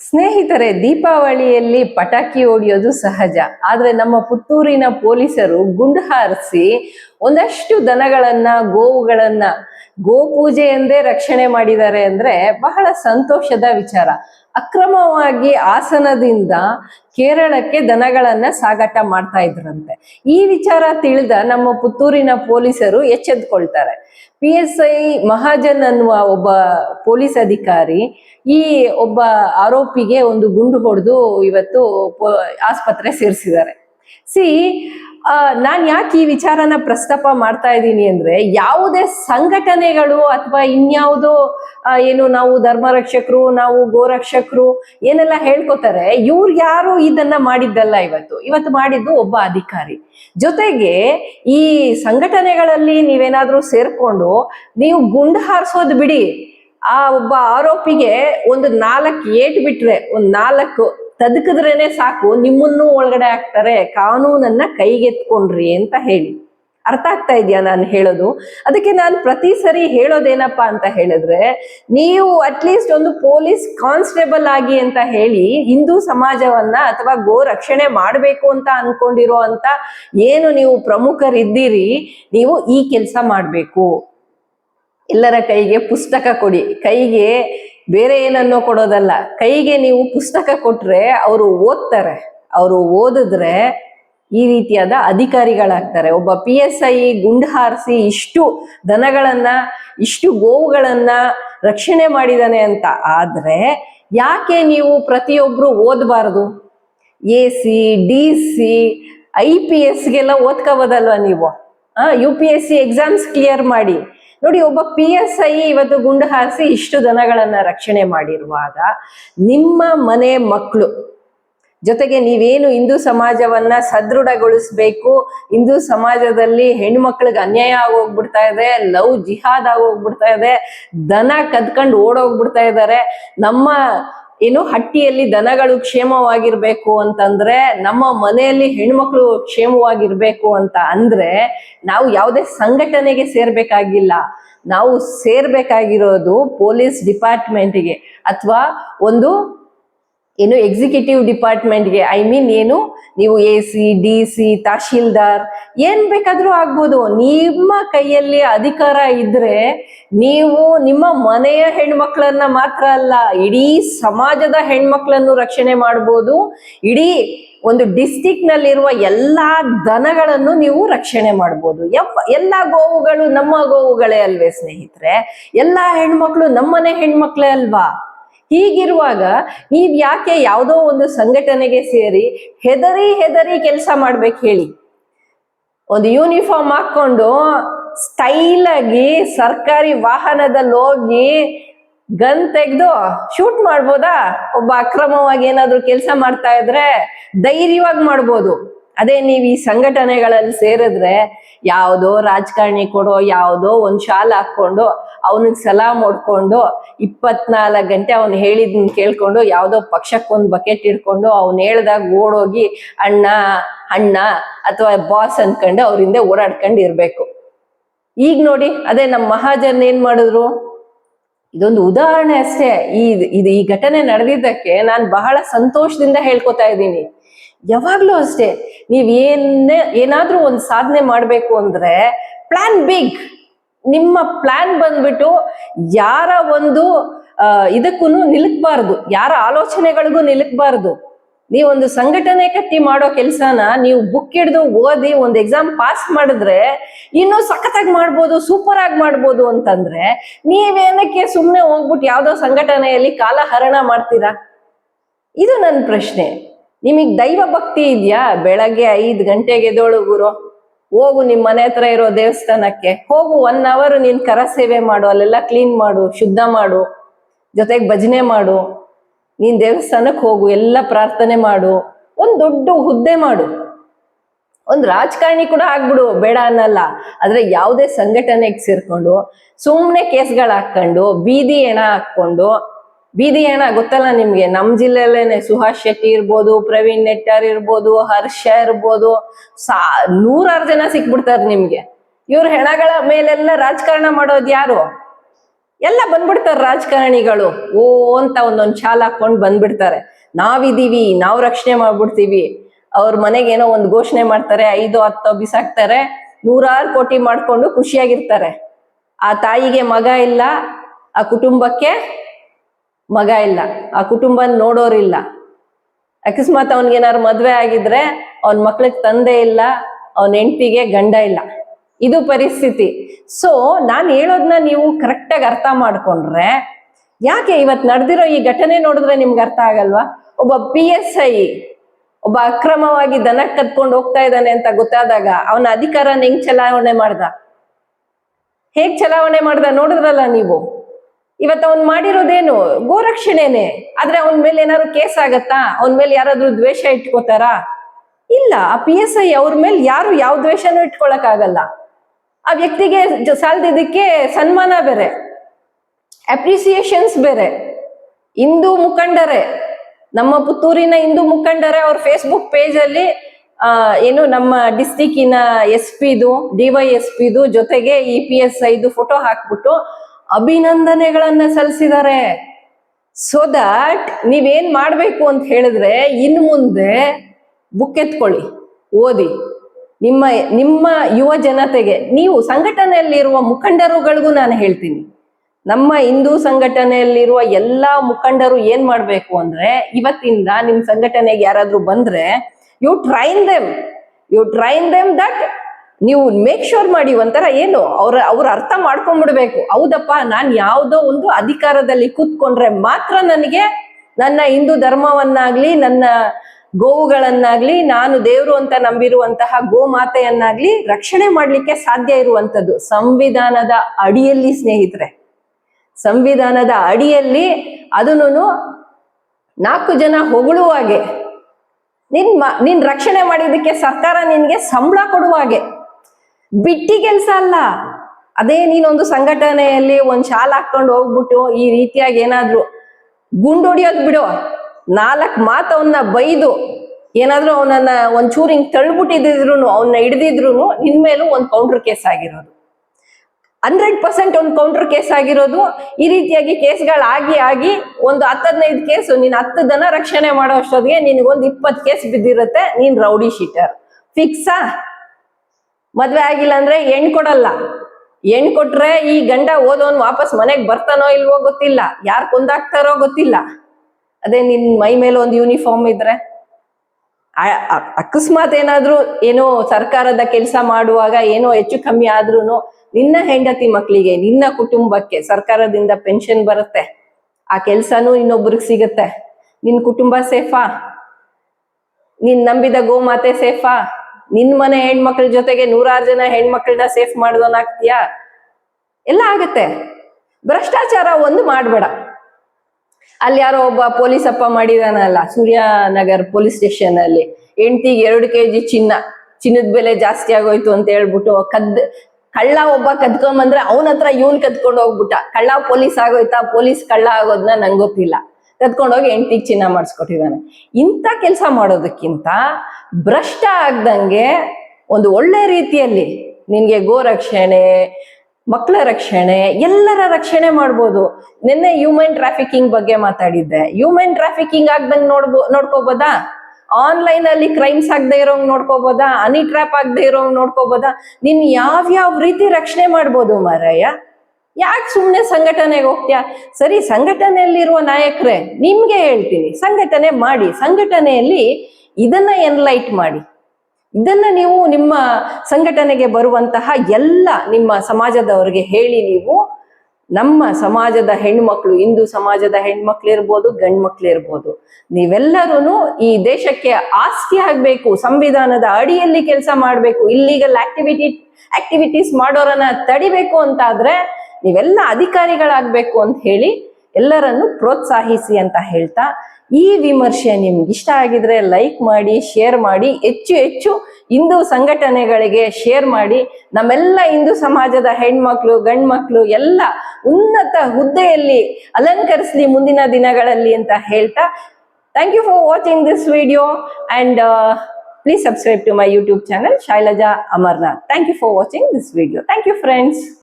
ಸ್ನೇಹಿತರೆ ದೀಪಾವಳಿಯಲ್ಲಿ ಪಟಾಕಿ ಹೊಡೆಯೋದು ಸಹಜ. ಆದರೆ ನಮ್ಮ ಪುತ್ತೂರಿನ ಪೊಲೀಸರು ಗುಂಡು ಹಾರಿಸಿ ಒಂದಷ್ಟು ದನಗಳನ್ನ ಗೋವುಗಳನ್ನ ಗೋಪೂಜೆ ಎಂದೇ ರಕ್ಷಣೆ ಮಾಡಿದ್ದಾರೆ ಅಂದ್ರೆ ಬಹಳ ಸಂತೋಷದ ವಿಚಾರ. ಅಕ್ರಮವಾಗಿ ಆಸನದಿಂದ ಕೇರಳಕ್ಕೆ ದನಗಳನ್ನ ಸಾಗಾಟ ಮಾಡ್ತಾ ಇದ್ರಂತೆ. ಈ ವಿಚಾರ ತಿಳಿದ ನಮ್ಮ ಪುತ್ತೂರಿನ ಪೊಲೀಸರು ಎಚ್ಚೆತ್ಕೊಳ್ತಾರೆ. ಪಿ ಎಸ್ ಐ ಮಹಾಜನ್ ಅನ್ನುವ ಒಬ್ಬ ಪೊಲೀಸ್ ಅಧಿಕಾರಿ ಈ ಒಬ್ಬ ಆರೋಪಿಗೆ ಒಂದು ಗುಂಡು ಹೊಡೆದು ಇವತ್ತು ಆಸ್ಪತ್ರೆ ಸೇರಿಸಿದ್ದಾರೆ. ಸಿ ನಾನ್ ಯಾಕೆ ಈ ವಿಚಾರನ ಪ್ರಸ್ತಾಪ ಮಾಡ್ತಾ ಇದ್ದೀನಿ ಅಂದ್ರೆ ಯಾವುದೇ ಸಂಘಟನೆಗಳು ಅಥವಾ ಇನ್ಯಾವುದೋ ಏನು ನಾವು ಧರ್ಮರಕ್ಷಕರು, ನಾವು ಗೋರಕ್ಷಕರು ಏನೆಲ್ಲ ಹೇಳ್ಕೊತಾರೆ, ಇವ್ರು ಯಾರು ಇದನ್ನ ಮಾಡಿದ್ದಲ್ಲ ಇವತ್ತು. ಇವತ್ತು ಮಾಡಿದ್ದು ಒಬ್ಬ ಅಧಿಕಾರಿ. ಜೊತೆಗೆ ಈ ಸಂಘಟನೆಗಳಲ್ಲಿ ನೀವೇನಾದ್ರೂ ಸೇರ್ಕೊಂಡು ನೀವು ಗುಂಡು ಹಾರಿಸೋದು ಬಿಡಿ. ಆ ಒಬ್ಬ ಆರೋಪಿಗೆ ಒಂದು ನಾಲ್ಕು ಏಟ್ ಬಿಟ್ರೆ, ಒಂದ್ ನಾಲ್ಕು ತದಕಿದ್ರೇನೆ ಸಾಕು, ನಿಮ್ಮನ್ನು ಒಳಗಡೆ ಹಾಕ್ತಾರೆ, ಕಾನೂನನ್ನ ಕೈಗೆತ್ಕೊಂಡ್ರಿ ಅಂತ ಹೇಳಿ. ಅರ್ಥ ಆಗ್ತಾ ಇದೆಯಾ ನಾನು ಹೇಳೋದು? ಅದಕ್ಕೆ ನಾನು ಪ್ರತಿ ಸರಿ ಹೇಳೋದೇನಪ್ಪಾ ಅಂತ ಹೇಳಿದ್ರೆ, ನೀವು ಅಟ್ಲೀಸ್ಟ್ ಒಂದು ಪೊಲೀಸ್ ಕಾನ್ಸ್ಟೇಬಲ್ ಆಗಿ ಅಂತ ಹೇಳಿ, ಹಿಂದೂ ಸಮಾಜವನ್ನ ಅಥವಾ ಗೋ ರಕ್ಷಣೆ ಮಾಡಬೇಕು ಅಂತ ಅನ್ಕೊಂಡಿರೋ ಅಂತ ಏನು ನೀವು ಪ್ರಮುಖರಿದ್ದೀರಿ, ನೀವು ಈ ಕೆಲಸ ಮಾಡಬೇಕು. ಎಲ್ಲರ ಕೈಗೆ ಪುಸ್ತಕ ಕೊಡಿ, ಕೈಗೆ ಬೇರೆ ಏನನ್ನೋ ಕೊಡೋದಲ್ಲ. ಕೈಗೆ ನೀವು ಪುಸ್ತಕ ಕೊಟ್ರೆ ಅವರು ಓದ್ತಾರೆ. ಅವರು ಓದಿದ್ರೆ ಈ ರೀತಿಯಾದ ಅಧಿಕಾರಿಗಳಾಗ್ತಾರೆ. ಒಬ್ಬ ಪಿ ಎಸ್ ಐ ಗುಂಡು ಹಾರಿಸಿ ಇಷ್ಟು ದನಗಳನ್ನ, ಇಷ್ಟು ಗೋವುಗಳನ್ನ ರಕ್ಷಣೆ ಮಾಡಿದಾನೆ ಅಂತ ಆದ್ರೆ ಯಾಕೆ ನೀವು ಪ್ರತಿಯೊಬ್ರು ಓದಬಾರದು? A C, D C, I P ಎಸ್ಗೆಲ್ಲ ಓದ್ಕೋಬೋದಲ್ವಾ ನೀವು? U P S C exams clear ಮಾಡಿ. ನೋಡಿ, ಒಬ್ಬ ಪಿ ಎಸ್ ಐ ಇವತ್ತು ಗುಂಡು ಹಾರಿಸಿ ಇಷ್ಟು ದನಗಳನ್ನ ರಕ್ಷಣೆ ಮಾಡಿರುವಾಗ ನಿಮ್ಮ ಮನೆ ಮಕ್ಕಳು ಜೊತೆಗೆ ನೀವೇನು ಹಿಂದೂ ಸಮಾಜವನ್ನ ಸದೃಢಗೊಳಿಸ್ಬೇಕು, ಹಿಂದೂ ಸಮಾಜದಲ್ಲಿ ಹೆಣ್ಮಕ್ಳಿಗೆ ಅನ್ಯಾಯ ಆಗೋಗ್ಬಿಡ್ತಾ ಇದೆ, ಲವ್ ಜಿಹಾದ್ ಆಗೋಗ್ಬಿಡ್ತಾ ಇದೆ, ದನ ಕದ್ಕೊಂಡು ಓಡೋಗ್ಬಿಡ್ತಾ ಇದ್ದಾರೆ, ನಮ್ಮ ಏನು ಹಟ್ಟಿಯಲ್ಲಿ ದನಗಳು ಕ್ಷೇಮವಾಗಿರ್ಬೇಕು ಅಂತಂದ್ರೆ ನಮ್ಮ ಮನೆಯಲ್ಲಿ ಹೆಣ್ಮಕ್ಳು ಕ್ಷೇಮವಾಗಿರ್ಬೇಕು ಅಂತ ಅಂದ್ರೆ ನಾವು ಯಾವುದೇ ಸಂಘಟನೆಗೆ ಸೇರ್ಬೇಕಾಗಿಲ್ಲ. ನಾವು ಸೇರ್ಬೇಕಾಗಿರೋದು ಪೊಲೀಸ್ ಡಿಪಾರ್ಟ್ಮೆಂಟ್ಗೆ ಅಥವಾ ಒಂದು ಏನು ಎಕ್ಸಿಕ್ಯೂಟಿವ್ ಡಿಪಾರ್ಟ್ಮೆಂಟ್ಗೆ ಐ ಮೀನ್ ಏನು, ನೀವು A C D C tahsildar, ಏನ್ ಬೇಕಾದ್ರೂ ಆಗ್ಬೋದು. ನಿಮ್ಮ ಕೈಯಲ್ಲಿ ಅಧಿಕಾರ ಇದ್ರೆ ನೀವು ನಿಮ್ಮ ಮನೆಯ ಹೆಣ್ಮಕ್ಳನ್ನ ಮಾತ್ರ ಅಲ್ಲ, ಇಡೀ ಸಮಾಜದ ಹೆಣ್ಮಕ್ಳನ್ನು ರಕ್ಷಣೆ ಮಾಡ್ಬೋದು. ಇಡೀ ಒಂದು ಡಿಸ್ಟಿಕ್ ನಲ್ಲಿರುವ ಎಲ್ಲಾ ದನಗಳನ್ನು ನೀವು ರಕ್ಷಣೆ ಮಾಡ್ಬೋದು. ಯಪ್ಪ ಎಲ್ಲಾ ಗೋವುಗಳು ನಮ್ಮ ಗೋವುಗಳೇ ಅಲ್ವೇ ಸ್ನೇಹಿತರೆ. ಎಲ್ಲಾ ಹೆಣ್ಮಕ್ಳು ನಮ್ಮನೆ ಹೆಣ್ಮಕ್ಳೇ ಅಲ್ವಾ? ಹೀಗಿರುವಾಗ ನೀವ್ ಯಾಕೆ ಯಾವುದೋ ಒಂದು ಸಂಘಟನೆಗೆ ಸೇರಿ ಹೆದರಿ ಹೆದರಿ ಕೆಲಸ ಮಾಡ್ಬೇಕು ಹೇಳಿ. ಒಂದು ಯೂನಿಫಾರ್ಮ್ ಹಾಕೊಂಡು ಸ್ಟೈಲ್ ಆಗಿ ಸರ್ಕಾರಿ ವಾಹನದಲ್ಲಿ ಹೋಗಿ ಗನ್ ತೆಗೆದು ಶೂಟ್ ಮಾಡ್ಬೋದಾ? ಒಬ್ಬ ಅಕ್ರಮವಾಗಿ ಏನಾದ್ರು ಕೆಲಸ ಮಾಡ್ತಾ ಇದ್ರೆ ಧೈರ್ಯವಾಗಿ ಮಾಡ್ಬೋದು. ಅದೇ ನೀವು ಈ ಸಂಘಟನೆಗಳಲ್ಲಿ ಸೇರಿದ್ರೆ ಯಾವುದೋ ರಾಜಕಾರಣಿ ಕೊಡೋ, ಯಾವುದೋ ಒಂದು ಶಾಲ್ ಹಾಕೊಂಡು ಅವನಿಗೆ ಸಲಾ ಮಾಡ್ಕೊಂಡು ಇಪ್ಪತ್ನಾಲ್ಕು ಗಂಟೆ ಅವ್ನು ಹೇಳಿದ್ನ ಕೇಳ್ಕೊಂಡು ಯಾವುದೋ ಪಕ್ಷಕ್ಕೊಂದು ಬಕೆಟ್ ಇಟ್ಕೊಂಡು ಅವ್ನು ಹೇಳ್ದಾಗ ಓಡೋಗಿ ಅಣ್ಣ ಅಣ್ಣ ಅಥವಾ ಬಾಸ್ ಅನ್ಕೊಂಡು ಅವ್ರಿಂದ ಓಡಾಡ್ಕೊಂಡು ಇರ್ಬೇಕು. ಈಗ ನೋಡಿ, ಅದೇ ನಮ್ಮ ಮಹಾಜನ್ ಏನ್ ಮಾಡಿದ್ರು? ಇದೊಂದು ಉದಾಹರಣೆ ಅಷ್ಟೇ. ಈ, ಇದು, ಈ ಘಟನೆ ನಡೆದಿದ್ದಕ್ಕೆ ನಾನು ಬಹಳ ಸಂತೋಷದಿಂದ ಹೇಳ್ಕೊತಾ ಇದ್ದೀನಿ. ಯಾವಾಗ್ಲೂ ಅಷ್ಟೇ. ನೀವ್ ಏನೇ, ಏನಾದ್ರೂ ಒಂದು ಸಾಧನೆ ಮಾಡ್ಬೇಕು ಅಂದ್ರೆ ಪ್ಲಾನ್ ಬಿಗ್ ನಿಮ್ಮ ಪ್ಲಾನ್ ಬಂದ್ಬಿಟ್ಟು ಯಾರ ಒಂದು ಇದಕ್ಕೂ ನಿಲುಕ್ಬಾರ್ದು. ಯಾರ ಆಲೋಚನೆಗಳಿಗೂ ನಿಲುಕ್ಬಾರ್ದು. ನೀವೊಂದು ಸಂಘಟನೆ ಕಟ್ಟಿ ಮಾಡೋ ಕೆಲಸನ ನೀವು ಬುಕ್ ಹಿಡ್ದು ಓದಿ ಒಂದು ಎಕ್ಸಾಮ್ ಪಾಸ್ ಮಾಡಿದ್ರೆ ಇನ್ನೂ ಸಖತ್ತಾಗಿ ಮಾಡ್ಬೋದು ಸೂಪರ್ ಆಗಿ ಮಾಡ್ಬೋದು ಅಂತಂದ್ರೆ ನೀವೇನಕ್ಕೆ ಸುಮ್ಮನೆ ಹೋಗ್ಬಿಟ್ಟು ಯಾವ್ದೋ ಸಂಘಟನೆಯಲ್ಲಿ ಕಾಲಹರಣ ಮಾಡ್ತೀರಾ? ಇದು ನನ್ನ ಪ್ರಶ್ನೆ. ನಿಮಗ್ ದೈವ ಭಕ್ತಿ ಇದೆಯಾ? ಬೆಳಗ್ಗೆ ಐದು ಗಂಟೆಗೆ ಎದ್ದೋಳು ಗುರು. ಹೋಗು ನಿಮ್ ಮನೆ ಹತ್ರ ಇರೋ ದೇವಸ್ಥಾನಕ್ಕೆ. ಹೋಗು ಒನ್ ಅವರ್ ನೀನ್ ಕರ ಸೇವೆ ಮಾಡು, ಅಲ್ಲೆಲ್ಲ ಕ್ಲೀನ್ ಮಾಡು, ಶುದ್ಧ ಮಾಡು, ಜೊತೆಗೆ ಭಜನೆ ಮಾಡು. ನೀನ್ ದೇವಸ್ಥಾನಕ್ಕೆ ಹೋಗು, ಎಲ್ಲ ಪ್ರಾರ್ಥನೆ ಮಾಡು. ಒಂದ್ ದೊಡ್ಡ ಹುದ್ದೆ ಮಾಡು. ಒಂದ್ ರಾಜಕಾರಣಿ ಕೂಡ ಆಗ್ಬಿಡು, ಬೇಡ ಅನ್ನಲ್ಲ. ಆದ್ರೆ ಯಾವುದೇ ಸಂಘಟನೆಗೆ ಸೇರ್ಕೊಂಡು ಸುಮ್ಮನೆ ಕೇಸ್ಗಳು ಹಾಕೊಂಡು ಬೀದಿ ಎಣ ಹಾಕೊಂಡು ಬೀದಿ ಏನ ಗೊತ್ತಲ್ಲ ನಿಮ್ಗೆ? ನಮ್ ಜಿಲ್ಲೆಯಲ್ಲೇನೆ ಸುಹಾಸ್ ಶೆಟ್ಟಿ ಇರ್ಬೋದು, ಪ್ರವೀಣ್ ನೆಟ್ಟಾರ್ ಇರ್ಬೋದು, ಹರ್ಷ ಇರ್ಬೋದು, ಸಾ, ನೂರಾರು ಜನ ಸಿಕ್ಬಿಡ್ತಾರೆ ನಿಮ್ಗೆ. ಇವ್ರ ಹೆಣಗಳ ಮೇಲೆಲ್ಲ ರಾಜಕಾರಣ ಮಾಡೋದು ಯಾರು? ಎಲ್ಲ ಬಂದ್ಬಿಡ್ತಾರೆ ರಾಜಕಾರಣಿಗಳು. ಓ, ಅಂತ ಒಂದೊಂದ್ ಶಾಲ ಹಾಕೊಂಡು ಬಂದ್ಬಿಡ್ತಾರೆ. ನಾವಿದೀವಿ, ನಾವು ರಕ್ಷಣೆ ಮಾಡ್ಬಿಡ್ತೀವಿ. ಅವ್ರ ಮನೆಗೆ ಏನೋ ಒಂದು ಘೋಷಣೆ ಮಾಡ್ತಾರೆ, ಐದು, ಹತ್ತು ಬಿಸಾಕ್ತಾರೆ, ನೂರಾರು ಕೋಟಿ ಮಾಡ್ಕೊಂಡು ಖುಷಿಯಾಗಿರ್ತಾರೆ. ಆ ತಾಯಿಗೆ ಮಗ ಇಲ್ಲ, ಆ ಕುಟುಂಬಕ್ಕೆ ಮಗ ಇಲ್ಲ, ಆ ಕುಟುಂಬ ನೋಡೋರಿಲ್ಲ ಅಕಸ್ಮಾತ್ ಅವ್ನಿಗೇನಾದ್ರು ಮದ್ವೆ ಆಗಿದ್ರೆ ಅವನ್ ಮಕ್ಳಿಗೆ ತಂದೆ ಇಲ್ಲ, ಅವನ ಹೆಂಡತಿಗೆ ಗಂಡ ಇಲ್ಲ. ಇದು ಪರಿಸ್ಥಿತಿ. ಸೊ ನಾನು ಹೇಳೋದನ್ನ ನೀವು ಕರೆಕ್ಟಾಗಿ ಅರ್ಥ ಮಾಡ್ಕೊಂಡ್ರೆ, ಯಾಕೆ ಇವತ್ತು ನಡೆದಿರೋ ಈ ಘಟನೆ ನೋಡಿದ್ರೆ ನಿಮ್ಗೆ ಅರ್ಥ ಆಗಲ್ವಾ? ಒಬ್ಬ ಪಿ ಎಸ್ ಐ ಒಬ್ಬ ಅಕ್ರಮವಾಗಿ ದನ ಕದ್ಕೊಂಡು ಹೋಗ್ತಾ ಇದ್ದಾನೆ ಅಂತ ಗೊತ್ತಾದಾಗ ಅವನ ಅಧಿಕಾರನ ಹೆಂಗ್ ಚಲಾವಣೆ ಮಾಡ್ದ? ಹೇಗ್ ಚಲಾವಣೆ ಮಾಡ್ದ ನೋಡಿದ್ರಲ್ಲ ನೀವು? ಇವತ್ತು ಅವ್ನ್ ಮಾಡಿರೋದೇನು? ಗೋರಕ್ಷಣೆನೆ. ಆದ್ರೆ ಅವನ ಮೇಲೆ ಏನಾದ್ರು ಕೇಸ್ ಆಗತ್ತಾ? ಅವನ ಮೇಲೆ ಯಾರಾದ್ರೂ ದ್ವೇಷ ಇಟ್ಕೋತಾರಾ? ಇಲ್ಲ, ಆ ಪಿ ಎಸ್ ಐ ಅವ್ರ ಮೇಲೆ ಯಾರು ಯಾವ ದ್ವೇಷನೂ ಇಟ್ಕೊಳಕ್ ಆಗಲ್ಲ ಆ ವ್ಯಕ್ತಿಗೆ ಸಾಲದಿದ್ದಕ್ಕೆ ಸನ್ಮಾನ ಬೇರೆ. ಅಪ್ರಿಸಿಯೇಷನ್ಸ್ ಬೇರೆ. ಹಿಂದೂ ಮುಖಂಡರೇ. ನಮ್ಮ ಪುತ್ತೂರಿನ ಹಿಂದೂ ಮುಖಂಡರೇ ಅವ್ರ ಫೇಸ್ಬುಕ್ ಪೇಜ್ ಅಲ್ಲಿ ಏನು ನಮ್ಮ ಡಿಸ್ಟಿಕ್ಕಿನ ಎಸ್ ಪಿದು ಡಿವೈ ಎಸ್ ಪಿದು ಜೊತೆಗೆ ಇ ಪಿ ಎಸ್ ಐದು ಫೋಟೋ ಹಾಕ್ಬಿಟ್ಟು ಅಭಿನಂದನೆಗಳನ್ನ ಸಲ್ಲಿಸಿದ್ದಾರೆ. ಸೊ ದಟ್ ನೀವೇನ್ ಮಾಡ್ಬೇಕು ಅಂತ ಹೇಳಿದ್ರೆ ಇನ್ ಮುಂದೆ ಬುಕ್ ಎತ್ಕೊಳ್ಳಿ ಓದಿ. ನಿಮ್ಮ ನಿಮ್ಮ ಯುವ ಜನತೆಗೆ, ನೀವು ಸಂಘಟನೆಯಲ್ಲಿರುವ ಮುಖಂಡರುಗಳಿಗೂ ನಾನು ಹೇಳ್ತೀನಿ. ನಮ್ಮ ಹಿಂದೂ ಸಂಘಟನೆಯಲ್ಲಿರುವ ಎಲ್ಲಾ ಮುಖಂಡರು ಏನ್ ಮಾಡ್ಬೇಕು ಅಂದ್ರೆ, ಇವತ್ತಿಂದ ನಿಮ್ ಸಂಘಟನೆಗೆ ಯಾರಾದ್ರೂ ಬಂದ್ರೆ you train them you train them that ನೀವು ಮೇಕ್ ಶೋರ್ ಮಾಡಿ ಒಂಥರ ಏನು, ಅವ್ರ ಅವ್ರ ಅರ್ಥ ಮಾಡ್ಕೊಂಡ್ಬಿಡ್ಬೇಕು. ಹೌದಪ್ಪ, ನಾನು ಯಾವುದೋ ಒಂದು ಅಧಿಕಾರದಲ್ಲಿ ಕೂತ್ಕೊಂಡ್ರೆ ಮಾತ್ರ ನನಗೆ ನನ್ನ ಹಿಂದೂ ಧರ್ಮವನ್ನಾಗ್ಲಿ, ನನ್ನ ಗೋವುಗಳನ್ನಾಗ್ಲಿ, ನಾನು ದೇವ್ರು ಅಂತ ನಂಬಿರುವಂತಹ ಗೋಮಾತೆಯನ್ನಾಗ್ಲಿ ರಕ್ಷಣೆ ಮಾಡ್ಲಿಕ್ಕೆ ಸಾಧ್ಯ ಇರುವಂತದ್ದು ಸಂವಿಧಾನದ ಅಡಿಯಲ್ಲಿ ಸ್ನೇಹಿತರೆ. ಸಂವಿಧಾನದ ಅಡಿಯಲ್ಲಿ ಅದನ್ನು ನಾಲ್ಕು ಜನ ಹೊಗಳುವಾಗೆ ನಿನ್ ನಿನ್ ರಕ್ಷಣೆ ಮಾಡಿದಕ್ಕೆ ಸರ್ಕಾರ ನಿನ್ಗೆ ಸಂಬಳ ಕೊಡುವ ಹಾಗೆ. ಬಿಟ್ಟಿ ಕೆಲ್ಸ ಅಲ್ಲ. ಅದೇ ನೀನೊಂದು ಸಂಘಟನೆಯಲ್ಲಿ ಒಂದ್ ಶಾಲ್ ಹಾಕೊಂಡು ಹೋಗ್ಬಿಟ್ಟು ಈ ರೀತಿಯಾಗಿ ಏನಾದ್ರು ಗುಂಡು ಹೊಡಿಯೋದ್ ಬಿಡು. ನಾಲ್ಕ್ ಮಾತು ಅವನ್ನ ಬೈದು ಏನಾದ್ರು ಅವನನ್ನ ಒಂಚೂರು ಹಿಂಗ್ ತಳ್ಬಿಟ್ಟಿದ್ರು ಅವನ್ನ ಹಿಡ್ದಿದ್ರು ನಿನ್ ಮೇಲೂ ಒಂದ್ ಕೌಂಟರ್ ಕೇಸ್ ಆಗಿರೋದು. ಹಂಡ್ರೆಡ್ ಪರ್ಸೆಂಟ್ ಒಂದು ಕೌಂಟರ್ ಕೇಸ್ ಆಗಿರೋದು. ಈ ರೀತಿಯಾಗಿ ಕೇಸ್ಗಳಾಗಿ ಆಗಿ ಒಂದು ಹತ್ತದೈದು ಕೇಸು, ನೀನ್ ಹತ್ತು ದನ ರಕ್ಷಣೆ ಮಾಡೋ ಅಷ್ಟೊತ್ತಿಗೆ ನಿನಗೊಂದು ಇಪ್ಪತ್ತು ಕೇಸ್ ಬಿದ್ದಿರುತ್ತೆ, ನೀನ್ ರೌಡಿ ಶೀಟರ್. ಫಿಕ್ಸಾ ಮದ್ವೆ ಆಗಿಲ್ಲ ಅಂದ್ರೆ ಹೆಣ್ ಕೊಡಲ್ಲ. ಹೆಣ್ ಕೊಟ್ರೆ ಈ ಗಂಡ ಓದೋನ್ ವಾಪಸ್ ಮನೆಗ್ ಬರ್ತಾನೋ ಇಲ್ವೋ ಗೊತ್ತಿಲ್ಲ. ಯಾರ್ ಕೊಂದಾಕ್ತಾರೋ ಗೊತ್ತಿಲ್ಲ. ಅದೇ ನಿನ್ ಮೈ ಮೇಲೆ ಒಂದು ಯೂನಿಫಾರ್ಮ್ ಇದ್ರೆ. ಅಕಸ್ಮಾತ್ ಏನಾದ್ರೂ ಏನೋ ಸರ್ಕಾರದ ಕೆಲಸ ಮಾಡುವಾಗ ಏನೋ ಹೆಚ್ಚು ಕಮ್ಮಿ ಆದ್ರೂನು ನಿನ್ನ ಹೆಂಡತಿ ಮಕ್ಕಳಿಗೆ ನಿನ್ನ ಕುಟುಂಬಕ್ಕೆ ಸರ್ಕಾರದಿಂದ ಪೆನ್ಷನ್ ಬರುತ್ತೆ. ಆ ಕೆಲ್ಸನೂ ಇನ್ನೊಬ್ರಿಗೆ ಸಿಗುತ್ತೆ. ನಿನ್ ಕುಟುಂಬ ಸೇಫಾ? ನಿನ್ ನಂಬಿದ ಗೋಮಾತೆ ಸೇಫಾ? ನಿನ್ ಮನೆ ಹೆಣ್ಮಕ್ಳ ಜೊತೆಗೆ ನೂರಾರು ಜನ ಹೆಣ್ಮಕ್ಳನ್ನ ಸೇಫ್ ಮಾಡ್ದೋನಾಗ್ತೀಯಾ ಎಲ್ಲ ಆಗತ್ತೆ. ಭ್ರಷ್ಟಾಚಾರ ಒಂದು ಮಾಡ್ಬೇಡ. ಅಲ್ಲಿ ಯಾರೋ ಒಬ್ಬ ಪೊಲೀಸ್ ಅಪ್ಪ ಮಾಡಿದಾನಲ್ಲ, ಸೂರ್ಯನಗರ್ ಪೊಲೀಸ್ ಸ್ಟೇಷನ್ ಅಲ್ಲಿ ಹೆಂಡತಿಗೆ ಎರಡು ಕೆಜಿ ಚಿನ್ನ, ಚಿನ್ನದ ಬೆಲೆ ಜಾಸ್ತಿ ಆಗೋಯ್ತು ಅಂತ ಹೇಳ್ಬಿಟ್ಟು ಕದ್ ಕಳ್ಳ ಒಬ್ಬ ಕದ್ಕೊಂಬಂದ್ರೆ ಅವನ ಹತ್ರ ಇವನ್ ಕದ್ಕೊಂಡು ಹೋಗ್ಬಿಟ್ಟ. ಕಳ್ಳ ಪೊಲೀಸ್ ಆಗೋಯ್ತಾ? ಪೊಲೀಸ್ ಕಳ್ಳ ಆಗೋದ್ನ ನಂಗೆ ಗೊತ್ತಿಲ್ಲ ಕದ್ಕೊಂಡು ಹೋಗಿ ಹೆಂಡತಿಗೆ ಚಿನ್ನ ಮಾಡಿಸ್ಕೊಟ್ಟಿದ್ದಾನೆ. ಇಂಥ ಕೆಲಸ ಮಾಡೋದಕ್ಕಿಂತ ಭ್ರಷ್ಟ ಆಗ್ದಂಗೆ ಒಂದು ಒಳ್ಳೆ ರೀತಿಯಲ್ಲಿ ನಿನಗೆ ಗೋ ರಕ್ಷಣೆ ಮಕ್ಕಳ ರಕ್ಷಣೆ, ಎಲ್ಲರ ರಕ್ಷಣೆ ಮಾಡ್ಬೋದು. ನಿನ್ನೆ ಹ್ಯೂಮನ್ ಟ್ರಾಫಿಕಿಂಗ್ ಬಗ್ಗೆ ಮಾತಾಡಿದ್ದೆ. ಹ್ಯೂಮನ್ ಟ್ರಾಫಿಕಿಂಗ್ ಆಗ್ದಂಗೆ ನೋಡ್ಬೋ, ನೋಡ್ಕೋಬೋದಾ? ಆನ್ಲೈನ್ ಅಲ್ಲಿ ಕ್ರೈಮ್ಸ್ ಆಗದೆ ಇರೋಂಗ್ ನೋಡ್ಕೋಬೋದಾ? ಅನಿ ಟ್ರ್ಯಾಪ್ ಆಗದೆ ಇರೋಂಗ್ ನೋಡ್ಕೋಬೋದಾ? ನೀನ್ ಯಾವ್ಯಾವ ರೀತಿ ರಕ್ಷಣೆ ಮಾಡ್ಬೋದು ಮಾರಾಯ? ಯಾಕೆ ಸುಮ್ಮನೆ ಸಂಘಟನೆಗೆ ಹೋಗ್ತೀಯಾ? ಸರಿ, ಸಂಘಟನೆಯಲ್ಲಿರುವ ನಾಯಕರೇ, ನಿಮ್ಗೆ ಹೇಳ್ತೀನಿ. ಸಂಘಟನೆ ಮಾಡಿ, ಸಂಘಟನೆಯಲ್ಲಿ ಇದನ್ನ ಎನ್ಲೈಟ್ ಮಾಡಿ. ಇದನ್ನ ನೀವು ನಿಮ್ಮ ಸಂಘಟನೆಗೆ ಬರುವಂತಹ ಎಲ್ಲ ನಿಮ್ಮ ಸಮಾಜದವರಿಗೆ ಹೇಳಿ ನೀವು, ನಮ್ಮ ಸಮಾಜದ ಹೆಣ್ಮಕ್ಳು, ಹಿಂದೂ ಸಮಾಜದ ಹೆಣ್ಮಕ್ಳು ಇರ್ಬೋದು ಗಂಡ್ ಮಕ್ಳು ಇರ್ಬೋದು ನೀವೆಲ್ಲರೂ ಈ ದೇಶಕ್ಕೆ ಆಸ್ತಿ ಆಗ್ಬೇಕು, ಸಂವಿಧಾನದ ಅಡಿಯಲ್ಲಿ ಕೆಲಸ ಮಾಡ್ಬೇಕು ಇಲ್ಲಿಗಲ್ ಆಕ್ಟಿವಿಟಿ ಆಕ್ಟಿವಿಟೀಸ್ ಮಾಡೋರನ್ನ ತಡಿಬೇಕು ಅಂತಾದ್ರೆ ನೀವೆಲ್ಲ ಅಧಿಕಾರಿಗಳಾಗಬೇಕು ಅಂತ ಹೇಳಿ ಎಲ್ಲರನ್ನು ಪ್ರೋತ್ಸಾಹಿಸಿ ಅಂತ ಹೇಳ್ತಾ ಈ ವಿಮರ್ಶೆ ನಿಮ್ಗೆ ಇಷ್ಟ ಆಗಿದ್ರೆ ಲೈಕ್ ಮಾಡಿ ಶೇರ್ ಮಾಡಿ, ಹೆಚ್ಚು ಹೆಚ್ಚು ಹಿಂದೂ ಸಂಘಟನೆಗಳಿಗೆ ಶೇರ್ ಮಾಡಿ, ನಮ್ಮೆಲ್ಲ ಹಿಂದೂ ಸಮಾಜದ ಹೆಣ್ಮಕ್ಳು, ಗಂಡ್ಮಕ್ಳು ಎಲ್ಲ ಉನ್ನತ ಹುದ್ದೆಯಲ್ಲಿ ಅಲಂಕರಿಸಲಿ ಮುಂದಿನ ದಿನಗಳಲ್ಲಿ ಅಂತ ಹೇಳ್ತಾ. Thank you for watching this video and please subscribe to my YouTube channel Shailaja Amarnath thank you for watching this video thank you friends